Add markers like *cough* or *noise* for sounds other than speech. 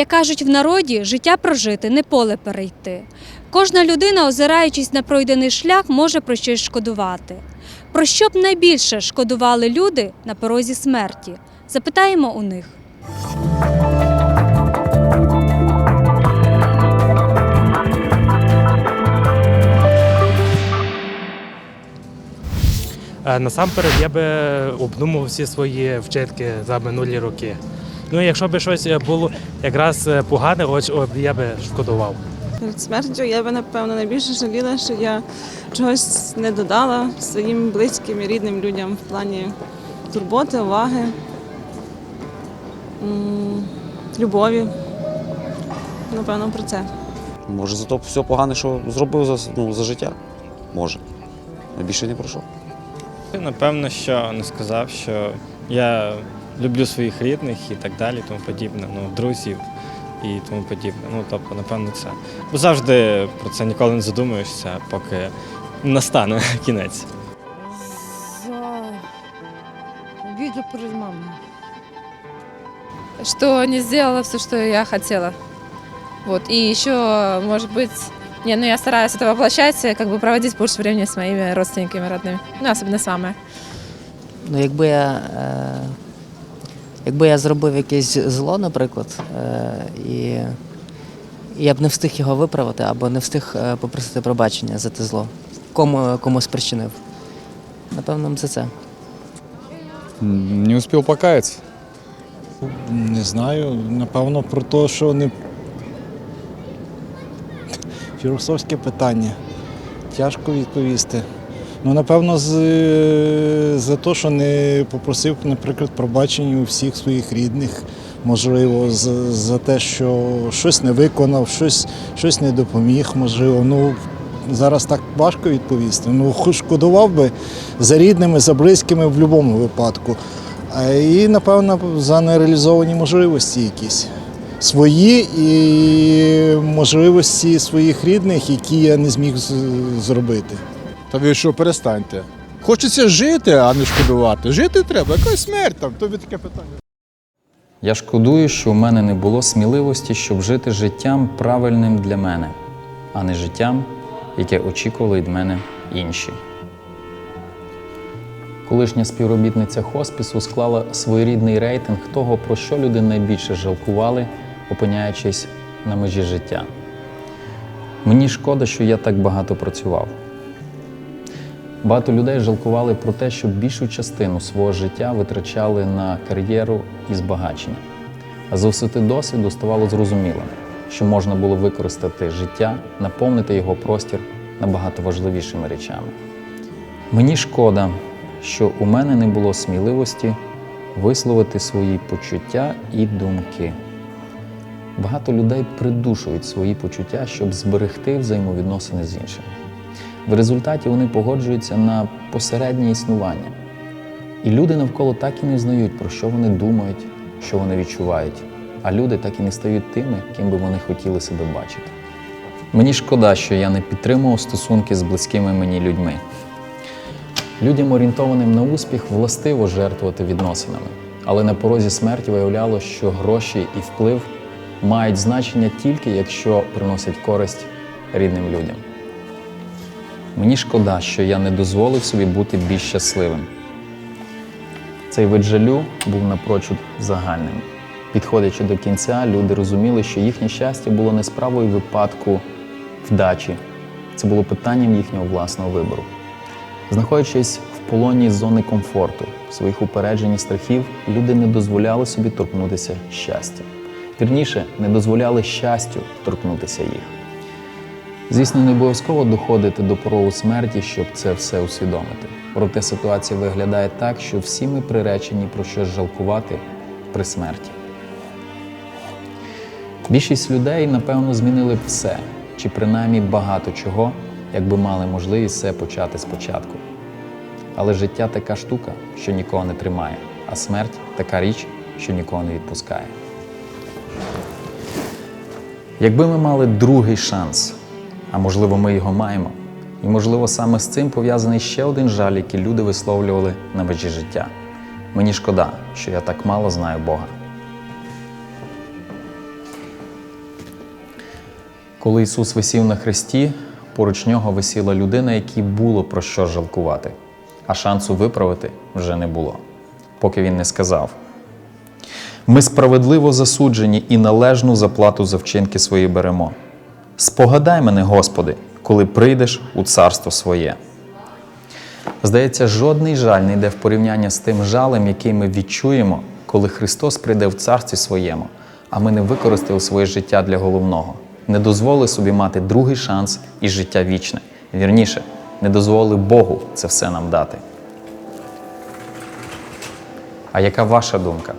Як кажуть в народі, життя прожити, не поле перейти. Кожна людина, озираючись на пройдений шлях, може про щось шкодувати. Про що б найбільше шкодували люди на порозі смерті? Запитаємо у них. Е, Насамперед я би обдумав всі свої вчинки за минулі роки. Ну, якщо б щось було якраз е, погане, ось я би шкодував. Перед смертю я би напевно найбільше жаліла, що я чогось не додала своїм близьким і рідним людям в плані турботи, уваги, любові. Напевно, про це. Може, за то все погане, що зробив за, ну, за життя? Може. А більше не пройшов. Напевно, що не сказав, що я люблю своїх рідних і так далі, тому подібне, ну, друзів і тому подібне. Ну, тобто, напевно, це. Бо завжди про це ніколи не задумуєшся, поки настане *laughs* кінець. За обиду перед мамой. что не сделала все, что я хотела. Вот. И еще, может быть, не, ну я стараюсь это воплощать, э, как бы проводить больше времени с моими родственниками родными. Ну, особенно самое. Ну, якби я, е, якби я зробив якесь зло, наприклад, е, і, я б не встиг його виправити або не встиг е, попросити пробачення за те зло, кому, кому спричинив. Напевно, за це. Не успел покаяться. Не знаю. Напевно, про те, що не філософське питання. Тяжко відповісти. Ну, напевно, з, за те, що не попросив, наприклад, пробачення у всіх своїх рідних, можливо, за, за те, що щось не виконав, щось, щось не допоміг, можливо. Ну, зараз так важко відповісти. Ну, шкодував би за рідними, за близькими в будь-якому випадку. І, напевно, за нереалізовані можливості якісь. Свої і можливості своїх рідних, які я не зміг зробити. Та ви що, перестаньте. Хочеться жити, а не шкодувати. Жити треба, якась смерть там, тобі таке питання. Я шкодую, що у мене не було сміливості, щоб жити життям правильним для мене, а не життям, яке очікували від мене інші. Колишня співробітниця хоспісу склала своєрідний рейтинг того, про що люди найбільше жалкували, опиняючись на межі життя. Мені шкода, що я так багато працював. Багато людей жалкували про те, що більшу частину свого життя витрачали на кар'єру і збагачення. А з висоти досвіду ставало зрозумілим, що можна було використати життя, наповнити його простір набагато важливішими речами. Мені шкода, що у мене не було сміливості висловити свої почуття і думки. Багато людей придушують свої почуття, щоб зберегти взаємовідносини з іншими. В результаті вони погоджуються на посереднє існування. І люди навколо так і не знають, про що вони думають, що вони відчувають, а люди так і не стають тими, ким би вони хотіли себе бачити. Мені шкода, що я не підтримував стосунки з близькими мені людьми. Людям, орієнтованим на успіх, властиво жертвувати відносинами, але на порозі смерті виявляло, що гроші і вплив мають значення тільки якщо приносять користь рідним людям. Мені шкода, що я не дозволив собі бути більш щасливим. Цей вид жалю був напрочуд загальним. Підходячи до кінця, люди розуміли, що їхнє щастя було не справою випадку вдачі, це було питанням їхнього власного вибору. Знаходячись в полоні зони комфорту, своїх упереджень і страхів, люди не дозволяли собі торкнутися щастя. Вірніше, не дозволяли щастю торкнутися їх. Звісно, не обов'язково доходити до порогу смерті, щоб це все усвідомити. Проте ситуація виглядає так, що всі ми приречені про щось жалкувати при смерті. Більшість людей, напевно, змінили б все, чи принаймні багато чого, якби мали можливість все почати спочатку. Але життя така штука, що нікого не тримає, а смерть така річ, що нікого не відпускає. Якби ми мали другий шанс, а можливо, ми його маємо, і можливо, саме з цим пов'язаний ще один жаль, який люди висловлювали на межі життя. Мені шкода, що я так мало знаю Бога. Коли Ісус висів на хресті, поруч нього висіла людина, якій було про що жалкувати, а шансу виправити вже не було, поки він не сказав. Ми справедливо засуджені і належну заплату за вчинки свої беремо. Спогадай мене, Господи, коли прийдеш у царство своє. Здається, жодний жаль не йде в порівняння з тим жалем, який ми відчуємо, коли Христос прийде в царстві своєму, а ми не використали своє життя для головного, не дозволили собі мати другий шанс і життя вічне. Вірніше, не дозволили Богу це все нам дати. А яка ваша думка?